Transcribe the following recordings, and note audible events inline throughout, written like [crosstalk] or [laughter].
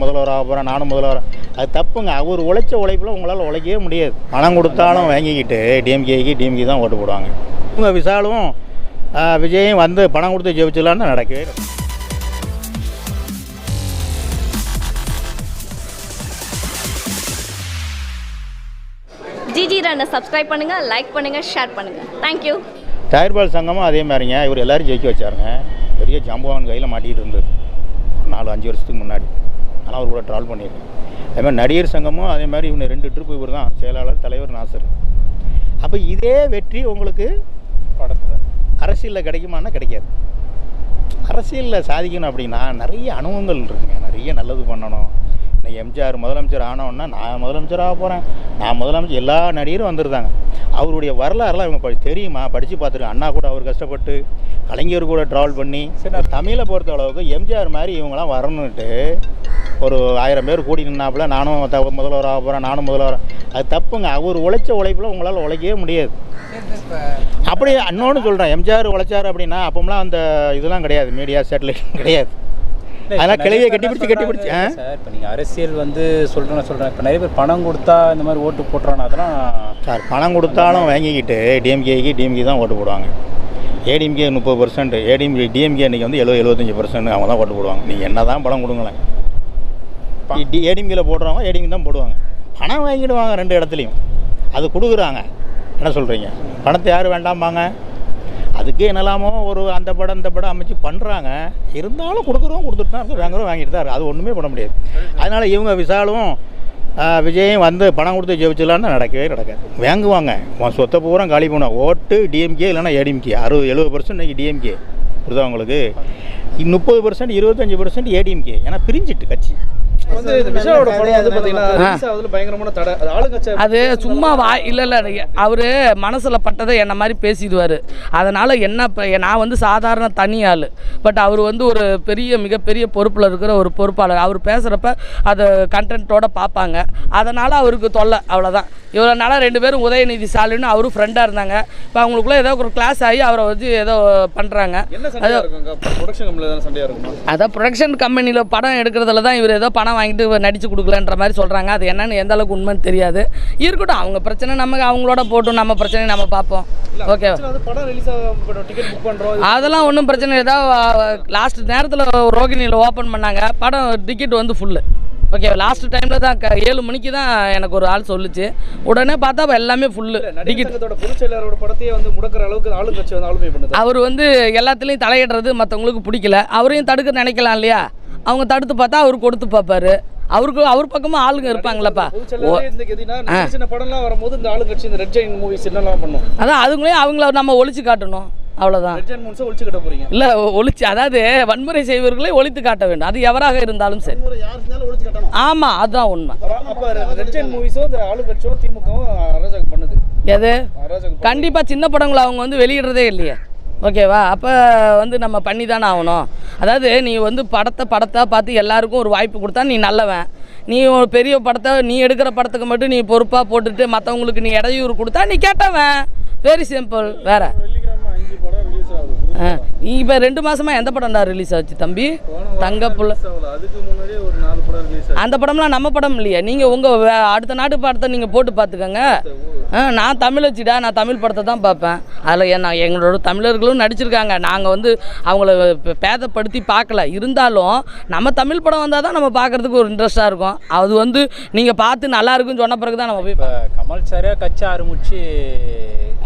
முதல்வராக போகிறேன் நானும் முதல்வர் அது தப்புங்க. அவர் உழைச்ச உழைப்பில் உங்களால் உழைக்கவே முடியாது. பணம் கொடுத்தாலும் வாங்கிக்கிட்டு டிஎம்கேக்கு டிஎம்கே தான் ஓட்டு போடுவாங்க. இவங்க விசாலும் விஜயும் வந்து பணம் கொடுத்து ஜெயிச்சிடலான்னு நடக்கவே. ஜிஜி ரன்னை சப்ஸ்கிரைப் பண்ணுங்கள் லைக் பண்ணுங்கள் ஷேர் பண்ணுங்கள் தேங்க்யூ டயர்பால் சங்கமும் அதே மாதிரிங்க. இவர் எல்லாரும் ஜெயிக்க வச்சாருங்க. பெரிய ஜம்பவான் கையில் மாட்டிக்கிட்டு இருந்தது. நாலு அஞ்சு வருஷத்துக்கு முன்னாடி. ஆனால் அவர் கூட ட்ராவல் பண்ணியிருக்கேன் அதே மாதிரி நடிகர் சங்கமும் அதே மாதிரி இவங்க ரெண்டு ட்ரிப் இவர் தான். செயலாளர் தலைவர் நாசர். அப்போ இதே வெற்றி உங்களுக்கு படத்தில். அரசியலில் கிடைக்குமான்னா கிடைக்காது. அரசியலில் சாதிக்கணும் அப்படின்னா நிறைய அனுபவங்கள் இருக்குங்க. நிறைய நல்லது பண்ணணும். இன்னைக்கு எம்ஜிஆர் முதலமைச்சர் ஆனோன்னா நான் முதலமைச்சர் ஆக போகிறேன் நான் முதலமைச்சர் எல்லா நடிகரும் வந்துருந்தாங்க. அவருடைய வரலாறுலாம் இவங்க தெரியுமா? படித்து பார்த்துருக்கேன் அண்ணா கூட அவர் கஷ்டப்பட்டு கலைஞர் கூட ட்ராவல் பண்ணி தமிழை பொறுத்த அளவுக்கு எம்ஜிஆர் மாதிரி இவங்களாம் வரணுன்ட்டு ஒரு ஆயிரம் பேர் கூடி நின்னாப்புல நானும் த முதல்வர் ஆக போகிறேன் நானும் முதல்வர் அது தப்புங்க. அவர் உழைச்ச உழைப்பில் உங்களால் உழைக்கவே முடியாது. அப்படி இன்னொன்று சொல்கிறேன் எம்ஜிஆர் உழைச்சார் அப்படின்னா அப்போம்லாம் அந்த இதெல்லாம் கிடையாது. மீடியா சேட்டலைட் கிடையாது. அதெல்லாம் கிளையை கட்டி பிடிச்சி கட்டி பிடிச்சி சார். இப்போ நீங்கள் அரசியல் வந்து சொல்கிறேன் சொல்கிறேன் இப்போ நிறைய பேர் பணம் கொடுத்தா இந்த மாதிரி ஓட்டு போட்டுறாங்க அதெல்லாம் சார் பணம் கொடுத்தாலும் வாங்கிக்கிட்டு டிஎம்கேக்கு டிஎம்கே தான் ஓட்டு போடுவாங்க. ஏடிஎம்கே முப்பது பர்சன்ட் ஏடிஎம்கே டிஎம்கே இன்றைக்கி வந்து எழுபது எழுபத்தஞ்சி பர்சன்ட் அவங்க தான் ஓட்டு போடுவாங்க. நீங்கள் என்ன தான் பணம் கொடுங்களேன். டி ஏடிஎம்கேல போடுறவங்க ஏடிஎம் தான் போடுவாங்க. பணம் வாங்கிடுவாங்க ரெண்டு இடத்துலையும். அது கொடுக்குறாங்க. என்ன சொல்கிறீங்க பணத்தை யார் வேண்டாம்பாங்க? அதுக்கு என்னெல்லாமோ ஒரு அந்த படம் இந்த படம் அமைச்சு பண்ணுறாங்க இருந்தாலும் கொடுக்குறோம் கொடுத்துட்டு தான் வாங்குறோம் வாங்கிட்டு தான் அது ஒன்றுமே பண்ண முடியாது. அதனால் இவங்க விசாலும் விஜயும் வந்து பணம் கொடுத்து ஜெயிச்சிடலான்னு நடக்கவே நடக்காது. வாங்குவாங்க. உன் சொத்தை பூரா காலி பண்ணுவோம் ஓட்டு டிஎம்கே இல்லைன்னா ஏடிஎம்கே அறுபது எழுபது பர்சன்ட் இன்றைக்கி டிஎம்கே புரிதா உங்களுக்கு? முப்பது பர்சன்ட் இருபத்தஞ்சி பர்சன்ட் ஏடிஎம்கே ஏன்னா பிரிஞ்சிட்டு கட்சி. அது சும்மா வா இல்லை இல்லை அவர் மனசில் பட்டதை என்ன மாதிரி பேசிடுவார். அதனால் என்ன நான் வந்து சாதாரண தனி ஆள். பட் அவர் வந்து ஒரு பெரிய மிகப்பெரிய பொறுப்பில் இருக்கிற ஒரு பொறுப்பாளர். அவர் பேசுகிறப்ப அதை கண்டென்ட்டோட பார்ப்பாங்க அதனால் அவருக்கு தொல்லை அவ்வளோதான் இவ்வளோ நாளாக ரெண்டு பேரும் உதயநிதி ஸ்டாலின் அவரும் ஃப்ரெண்டாக இருந்தாங்க. இப்போ அவங்களுக்குள்ள ஏதோ ஒரு கிளாஸ் ஆகி அவரை வச்சு ஏதோ பண்ணுறாங்க அதான் ப்ரொடக்ஷன் கம்பெனியில் படம் எடுக்கிறதுல தான் இவர் ஏதோ பணம் வாங்கிட்டு நடிச்சு கொடுக்கலன்ற மாதிரி சொல்கிறாங்க அது என்னன்னு எந்த அளவுக்கு உண்மைன்னு தெரியாது. இருக்கட்டும் அவங்க பிரச்சனை நமக்கு அவங்களோட போட்டும் நம்ம பிரச்சனையை நம்ம பார்ப்போம். ஓகே Actually வந்து படம் ரிலீஸ் ஆக டிக்கெட் புக் பண்றோம். அதெல்லாம் ஒன்றும் பிரச்சனை இல்லை. ஏதாவது லாஸ்ட் நேரத்தில் ரோகிணியில் ஓப்பன் பண்ணாங்க. படம் டிக்கெட் வந்து ஃபுல்லு ஓகே லாஸ்ட் டைமில் தான் ஏழு மணிக்கு தான் எனக்கு ஒரு ஆள் சொல்லுச்சு. உடனே பார்த்தா எல்லாமே ஃபுல்லு படத்தையே வந்து முடக்கிற அளவுக்கு ஆளுங்கட்சி வந்து ஆளுமை பண்ணுது. அவர் வந்து எல்லாத்துலேயும் தலையிடுறது மற்றவங்களுக்கு பிடிக்கல. அவரையும் தடுக்க நினைக்கலாம் இல்லையா? அவங்க தடுத்து பார்த்தா அவர் கொடுத்து பார்ப்பாரு. அவருக்கு அவர் பக்கமும் ஆளுங்க இருப்பாங்களப்பா படம்லாம் வரும்போது இந்த ஆளுங்கட்சி இந்த ரெட் ஜெயின் மூவிஸ் என்னெல்லாம் பண்ணும்? அதான் அதுங்களையும் அவங்கள நம்ம ஒழிச்சு காட்டணும். அவ்வளோதான் ஒழிச்சு கட்ட போறீங்க? இல்லை ஒழிச்சு அதாவது வன்முறை செய்வர்களை ஒழித்து காட்ட வேண்டும். அது எவராக இருந்தாலும் சரி. ஆமாம் அதுதான் உண்மை. பண்ணுது. எது? கண்டிப்பாக சின்ன படங்களை அவங்க வந்து வெளியிடுறதே இல்லையே. ஓகேவா? அப்போ வந்து நம்ம பண்ணி தானே ஆகணும். அதாவது நீ வந்து படத்தை படத்தை பார்த்து எல்லாருக்கும் ஒரு வாய்ப்பு கொடுத்தா நீ நல்லவன். நீ ஒரு பெரிய படத்தை நீ எடுக்கிற படத்துக்கு மட்டும் நீ பொறுப்பாக போட்டுட்டு மற்றவங்களுக்கு நீ இடையூறு கொடுத்தா நீ கேட்டவன். வெரி சிம்பிள் வேற. நீ இப்போ ரெண்டு மாசமா எந்த படம் தான் ரிலீஸ் ஆச்சு தம்பி? தங்க அந்த படம்லாம் நம்ம படம் இல்லையா? நீங்கள் உங்கள் அடுத்த நாட்டு படத்தை நீங்கள் போட்டு பார்த்துக்கோங்க. நான் தமிழ் வச்சுடா நான் தமிழ் படத்தை தான் பார்ப்பேன். அதில் என்ன எங்களோட தமிழர்களும் நடிச்சிருக்காங்க. நாங்கள் வந்து அவங்கள பேதப்படுத்தி பார்க்கல. இருந்தாலும் நம்ம தமிழ் படம் வந்தால் தான் நம்ம பார்க்குறதுக்கு ஒரு இன்ட்ரெஸ்ட்டாக இருக்கும். அது வந்து நீங்கள் பார்த்து நல்லா இருக்குன்னு சொன்ன பிறகு தான் நம்ம போய் கமல் சாரே கட்சி ஆரம்பிச்சு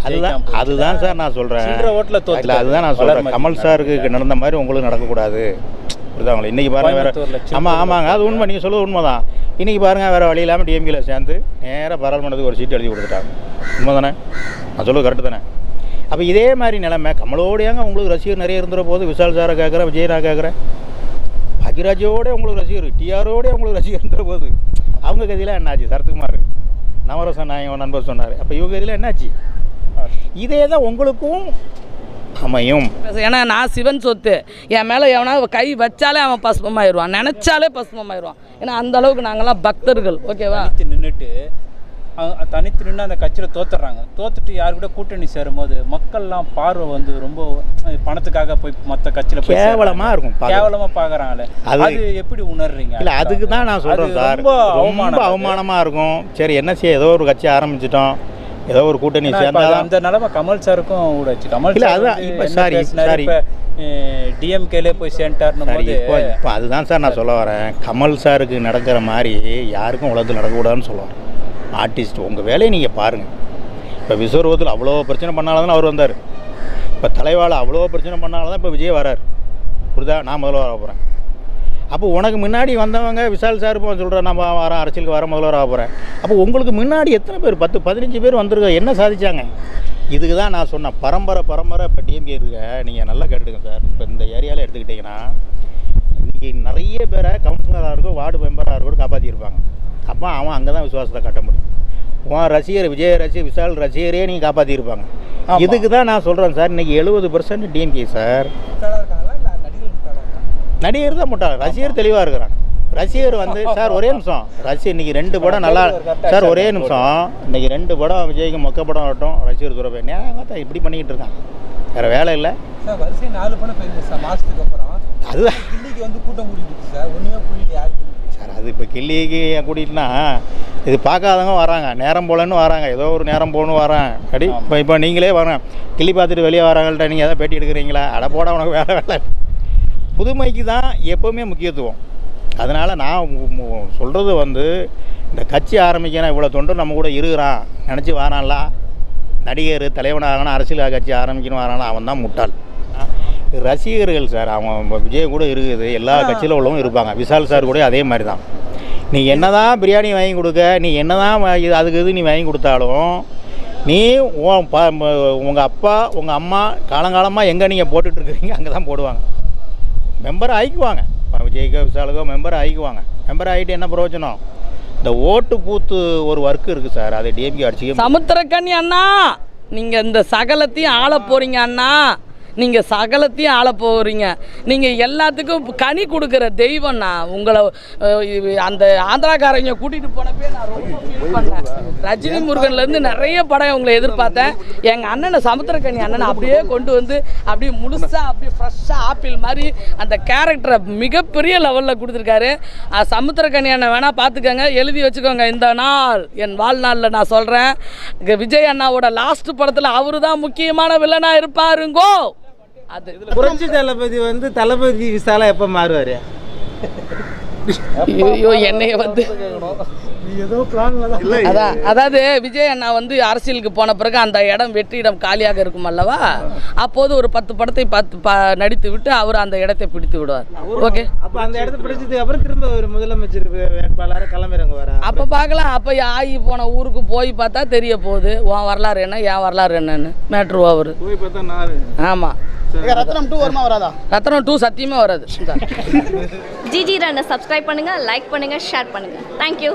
அதுதான் அதுதான் சார் நான் சொல்கிறேன் ஓட்டுல அதுதான் நான் சொல்கிறேன். கமல் சாருக்கு நடந்த மாதிரி உங்களுக்கு நடக்கக்கூடாது. புரியுதாங்களா இன்றைக்கி பாருங்கள் வேறு ஆமாம் ஆமாங்க. அது உண்மை. நீங்கள் சொல்லுவது உண்மை தான் இன்றைக்கி பாருங்கள் வேறு வழி இல்லாமல் டிஎம்கேல சேர்ந்து நேராக பாராளுமன்றத்துக்கு ஒரு சீட் எழுதி கொடுத்துட்டாங்க. உண்மை தானே நான் சொல்லுவது கரெக்டு தானே? அப்போ இதே மாதிரி நிலைமை கமலோடையாங்க உங்களுக்கு ரசிகர் நிறைய இருந்துற போது விஷால் சாரை கேட்குறேன் விஜய் நான் கேட்குறேன் பாக்யராஜோட உங்களுக்கு ரசிகர் டிஆரோட உங்களுக்கு ரசிகர் இருந்துற போது அவங்க கதையில் என்னாச்சு? சரத்குமார் நவரச நாயகன் நண்பர் சொன்னார். அப்போ இவங்க கதையில் என்னாச்சு? இதே தான் உங்களுக்கும் அமையும். ஏன்னா நான் சிவன் சொத்து. என் மேலே எவனா கை வச்சாலே அவன் பஸ்மமாயிருவான் நினச்சாலே பஸ்மமாயிருவான் ஏன்னா அந்த அளவுக்கு நாங்கள்லாம் பக்தர்கள். ஓகேவா? நின்றுட்டு தனித்து நின்று அந்த கட்சியில் தோத்துடுறாங்க தோத்துட்டு யாரு கூட கூட்டணி சேரும்போது மக்கள்லாம் பார்வை வந்து ரொம்ப பணத்துக்காக போய் மற்ற கட்சியில் போய் கேவலமா இருக்கும். கேவலமாக பார்க்குறாங்களே அது- எப்படி உணர்றீங்க? இல்லை அதுக்கு தான் நான் சொல்கிறேன் சார். ரொம்ப ரொம்ப அவமானம். அவமானமாக இருக்கும். சரி என்ன செய்ய ஏதோ ஒரு கட்சி ஆரம்பிச்சிட்டோம். ஏதோ ஒரு கூட்டணி சேர்ந்தா அந்த நிலைமை கமல் சாருக்கும் ஊடாச்சு கமல் இல்ல, சார் அதான் இப்ப sorry. இப்ப டிஎம்கேலே போய் சேர்ந்துட்டாருன்னும் சரி போது இப்போ இப்போ அதுதான் சார் நான் சொல்ல வரேன். கமல் சாருக்கு நடக்கிற மாதிரி யாருக்கும் உலகத்தில் நடக்கக்கூடாதுன்னு சொல்ல வரேன் ஆர்டிஸ்ட் உங்கள் வேலையை நீங்கள் பாருங்கள் இப்போ விஸ்வரூபத்தில் அவ்வளோ பிரச்சனை பண்ணாலும் தான் அவர் வந்தார். இப்போ தலைவாழ அவ்வளோ பிரச்சனை பண்ணாலும் தான் இப்போ விஜய் வரார். புரிதா? நான் முதல்ல வர போகிறேன் அப்போ உனக்கு முன்னாடி வந்தவங்க விஷால் சார் இப்போ சொல்கிறேன் நான் வா- வரேன் அரசியலுக்கு வர முதல்வர் ஆக போகிறேன் அப்போ உங்களுக்கு முன்னாடி எத்தனை பேர்? பத்து பதினஞ்சு பேர் வந்திருக்க என்ன சாதிச்சாங்க? இதுக்கு தான் நான் சொன்னேன். பரம்பரை பரம்பரை இப்போ டிஎம்கே இருக்க நீங்கள் நல்லா கேட்டுடுங்க சார். இப்போ இந்த ஏரியாவில் எடுத்துக்கிட்டிங்கன்னா இன்றைக்கி நிறைய பேரை கவுன்சிலராக இருக்கும் வார்டு மெம்பராக இருக்கட்டும் காப்பாற்றிருப்பாங்க அப்போ அவன் அங்கே தான் விசுவாசத்தை காட்ட முடியும். உன் ரசிகர் விஜய் ரசிகர் விஷால் ரசிகரே நீங்கள் காப்பாற்றிருப்பாங்க ஆமா. இதுக்கு தான் நான் சொல்கிறேன் சார். இன்றைக்கி எழுபது பர்சன்ட் டிஎம்கே சார். நடிகர் தான் முட்டாள் ரசிகர் தெளிவாக இருக்கிறாங்க. ரசிகர் வந்து [laughs] சார் ஒரே நிமிஷம். ரசிகர் இன்னைக்கு ரெண்டு படம் நல்லா சார் ஒரே நிமிஷம். இன்னைக்கு ரெண்டு படம் விஜய்க்கு மொக்க படம் ஆகட்டும் ரசிகர் துறவை நேரம் இப்படி பண்ணிக்கிட்டு இருக்கான் வேறு வேலை இல்லை. சார் வரிசை நாலு படம் போயிருந்தேன் சார் மாசத்துக்கு அப்புறம். அதுதான். கில்லிக்கு வந்து கூட்டம் கூட்டிட்டு சார். ஒண்ணுமே புரியல யாருக்கு சார் அது இப்போ கிள்ளிக்கு கூட்டிகிட்டுனா இது பார்க்காதவங்க வராங்க. நேரம் போலன்னு வராங்க. ஏதோ ஒரு நேரம் போகணும் வரான் அடி இப்போ இப்போ நீங்களே வரேன் கிள்ளி பார்த்துட்டு வெளியே வராங்கள்ட்ட நீங்கள் எதாவது பேட்டி எடுக்கிறீங்களா? அட போட உனக்கு வேலை வேலை புதுமைக்கு தான் எப்போவுமே முக்கியத்துவம். அதனால் நான் சொல்கிறது வந்து இந்த கட்சி ஆரம்பிக்கணும் இவ்வளோ தொண்டு நம்ம கூட இருக்கிறான். நினச்சி வரான்ல? நடிகர் தலைவனாகணும் அரசியல் கட்சி ஆரம்பிக்கணும் வரானா அவன் தான் முட்டாள். ரசிகர்கள் சார் அவன் விஜய் கூட இருக்குது. எல்லா கட்சியில் உள்ளவங்க இருப்பாங்க. விஷால் சார் கூட அதே மாதிரி தான் நீ என்ன தான் பிரியாணி வாங்கி கொடுக்க நீ என்ன தான் அதுக்கு இது நீ வாங்கி கொடுத்தாலும் நீ உங்கள் அப்பா உங்கள் அம்மா காலங்காலமாக எங்கே நீங்கள் போட்டுட்ருக்கிறீங்க அங்கே தான் போடுவாங்க. மெம்பர் ஆகிக்குவாங்க விஜய்க்கோ விஷாலுக்கோ மெம்பர் ஆகிக்குவாங்க மெம்பர் ஆகிட்டு என்ன பிரயோஜனம்? இந்த ஓட்டு பூத்து ஒரு ஒர்க் இருக்குது சார் அதை டிஎம்கே அடிச்சுக்க சமுத்திரக்கண்ணி அண்ணா நீங்கள் இந்த சகலத்தையும் ஆள போறீங்க அண்ணா. நீங்கள் சகலத்தையும் ஆள போகிறீங்க நீங்கள் எல்லாத்துக்கும் கனி கொடுக்குற தெய்வம்ண்ணா உங்களை அந்த ஆந்திராக்காரங்க கூட்டிகிட்டு ஃபீல் பண்ணேன் ரஜினி முருகன்லேருந்து நிறைய படம் உங்களை எதிர்பார்த்தேன். எங்கள் அண்ணனை சமுத்திரக்கணி அண்ணனை அப்படியே கொண்டு வந்து அப்படியே முழுசாக அப்படியே ஃப்ரெஷ்ஷாக ஆப்பிள் மாதிரி அந்த கேரக்டரை மிகப்பெரிய லெவலில் கொடுத்துருக்காரு. சமுத்திரக்கணி அண்ணன் வேணால் பார்த்துக்கோங்க. எழுதி வச்சுக்கோங்க. இந்த நாள் என் வாழ்நாளில் நான் சொல்கிறேன் விஜய் அண்ணாவோட லாஸ்ட் படத்தில் அவரு தான் முக்கியமான வில்லனாக இருப்பாருங்கோ. அது புரட்சி தளபதி வந்து தளபதி விசாலா எப்ப மாறுவாரு? ஐயோ என்னைய வந்து. அதான் அதாவது விஜய் அண்ணா வந்து அரசியலுக்கு போன பிறகு அந்த இடம் வெற்றி இடம் காலியாக இருக்கும் அல்லவா? அப்போது ஒரு பத்து படத்தை பார்த்து பா நடித்து விட்டு அவர் அந்த இடத்தை பிடித்து விடுவார். ஓகே அப்ப அந்த இடத்த பிடிச்சதுக்கு அப்புறம் திரும்ப ஒரு முதலமைச்சர் வே- வேட்பாளரை களமிறங்க வர அப்போ பார்க்கலாம். அப்போ ஆகி போன ஊருக்கு போய் பார்த்தா தெரிய போகுது. உன் வரலாறு என்ன என் வரலாறு என்னன்னு. மேட்ரு அவர். போய் பார்த்தா ஆமாம் ரத்னம் டூ வருமா வராதா? ரத்தனம் டூ சத்தியமாக வராது. ஜிஜி ரனை சப்ஸ்கிரைப் பண்ணுங்கள் லைக் பண்ணுங்கள் ஷேர் பண்ணுங்கள் தேங்க்யூ